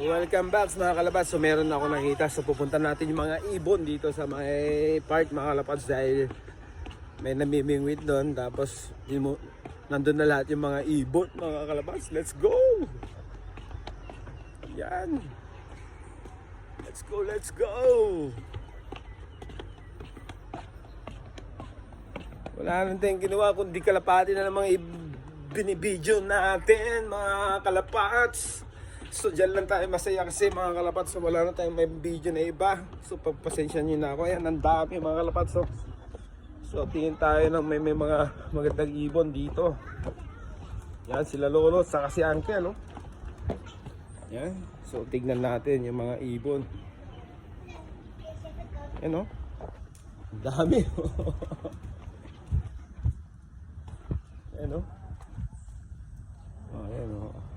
Welcome back mga kalabas. So meron ako nakita. So pupunta natin yung mga ibon dito sa may park mga kalabas dahil may namimingwit doon. Tapos yun mo, nandun na lahat yung mga ibon mga kalabas. Let's go! Yan! Let's go, let's go! Wala nang tayong ginawa kundi kalapati na ng mga binibidyo natin mga kalapats. So dyan lang tayo masaya kasi mga kalapats. So wala na tayong may video na iba. So pagpasensya nyo na ako. Ayan, ang dami mga kalapats. So, so tingin tayo ng may, may mga magandang ibon dito. Yan sila lolo. Saka si Anke no? Yan. So tignan natin yung mga ibon. Yan no? Ang dami. Ayan o. Oh, ayan o.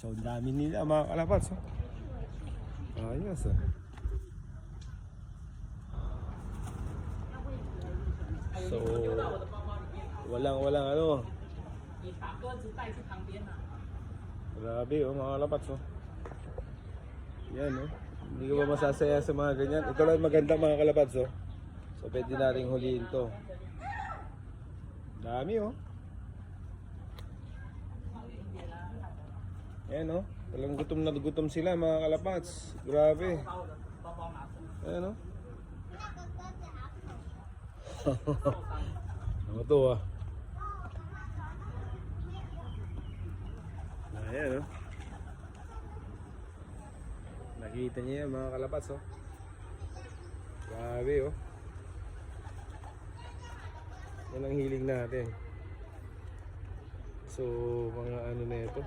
So, ang dami nila mga kalapats. Oh. Ayos ah. So, walang walang ano. Grabe oh mga kalapats oh. Yan oh. Hindi ko ba masasaya sa mga ganyan. Ito lang maganda mga kalapats oh. So, pwede nating huliin to. Dami oh. Ayan oh. Talagang gutom na gutom sila mga kalapats. Grabe. Ayan oh. ano to ah. Ayan oh. Nakita niyo mga kalapats oh. Grabe oh. Yan ang hiling natin. So, mga ano na ito.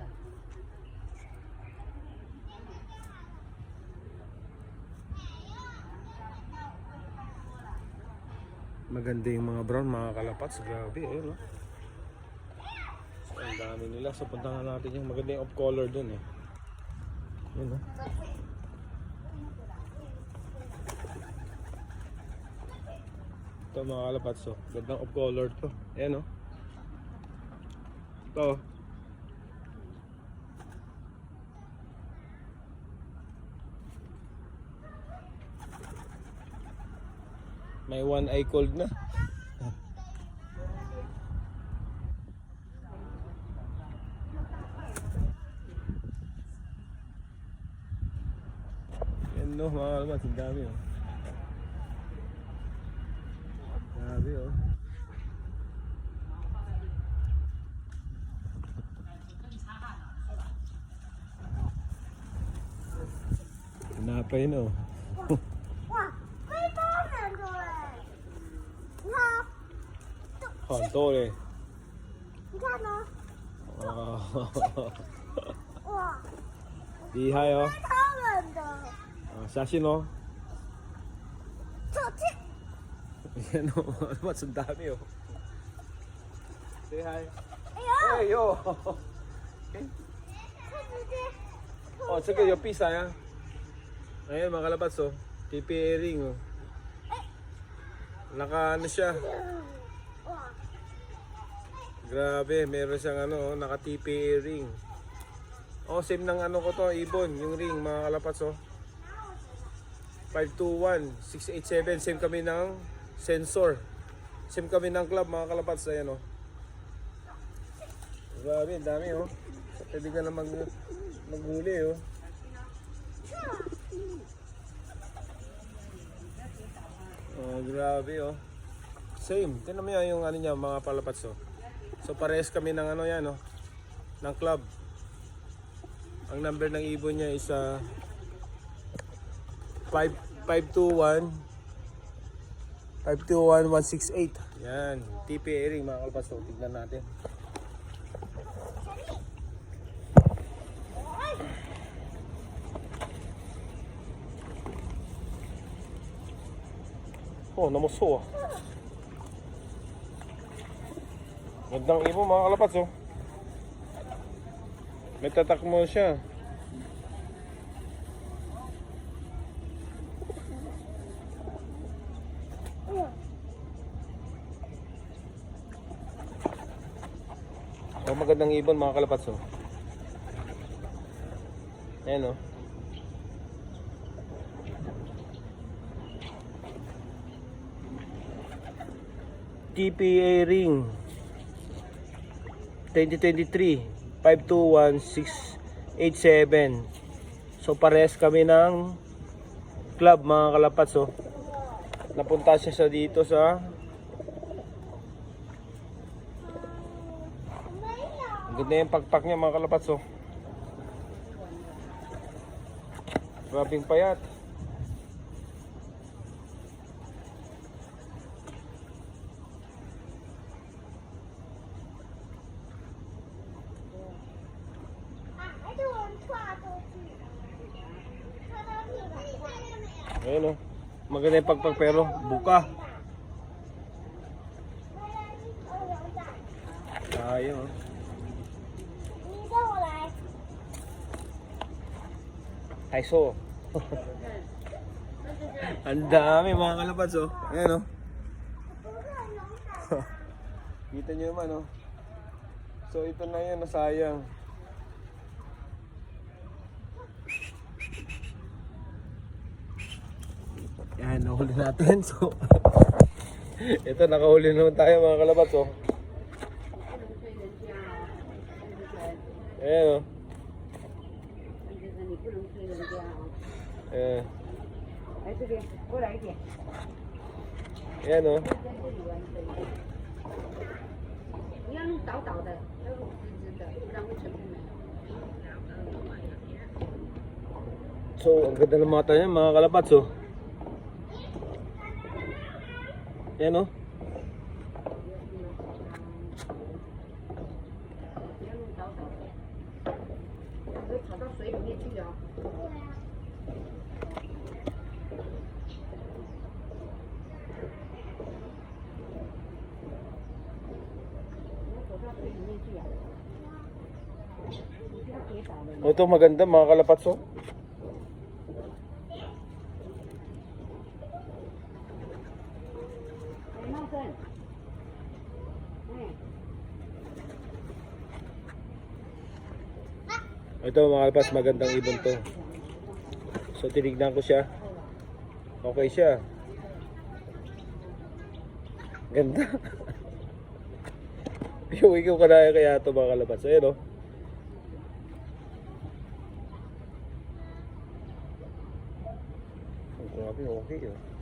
Maganda yung mga brown, mga kalapats. Grabe, ayun no. So, ang dami nila. So, puntahan natin yung maganda yung off color dun eh. Yun no. Ito mga kalapats oh. Gandang off color to. Ayan oh. Ito. May one eye cold na. Yan no, mga kalapats. Ang dami oh. Grabe oh. Napay no. 很多嘞。你看呢？哦，哇，厉害哦！超冷的，啊，小心哦。走进， Yan o, mas ang dami oh. Say hi. 哎呦， Ay, yo. 它直接， Oh, sige, yung pisa ya. Ayan, mga kalabats oh. TP ring oh. Naka ano siya. 哇，Grabe, meron siyang ano, naka TP ring. Oh, same ng ano ko to, ibon, yung ring, mga kalapats oh. 521, 687, same kami ng sensor. Same kami ng club, mga kalapats, ayan oh. Grabe, dami oh. Pwede ka na mag, maghuli oh. Oh, grabe oh. Same. Tingnan mo yung ano niya, mga palapats oh. So parehas kami ng ano yan oh. Ng club. Ang number ng ibon niya is uh, 5 521 521168. Yan, TP airing mga kalpas tignan natin. Oh, namuso ah. Gandang ibon mga kalapats oh. May tatak mo siya. Oh, magandang ibon mga kalapats oh. Ayan o. TPA ring 2023 521687 So parehas kami ng club mga kalapats oh. Napunta siya sa dito sa Ang ganda yung pagpak niya mga kalapats oh. Grabing payat. Ayun oh. Maganda yung pagpak pero buka. Sayang oh. Haiso. Ang dami mga kalapats oh. Ayan oh. Kita nyo naman oh. So ito na yan, nasayang. na yung nahuli natin. So, ito nakahuli naman tayo mga kalabats. Oh. Ayan o. Oh. Ayan. Ayan o. Oh. So, ang ganda ng mata niya mga kalabats oh. Yan o. Oh. Ito maganda mga kalapatso. Oh. Ito, mga kalapats, magandang ibon to. So, tinignan ko siya. Okay siya. Ganda. Yung ikaw kanaya kaya ito mga kalapats. Ayan, oh. Ang grabe, okay, oh.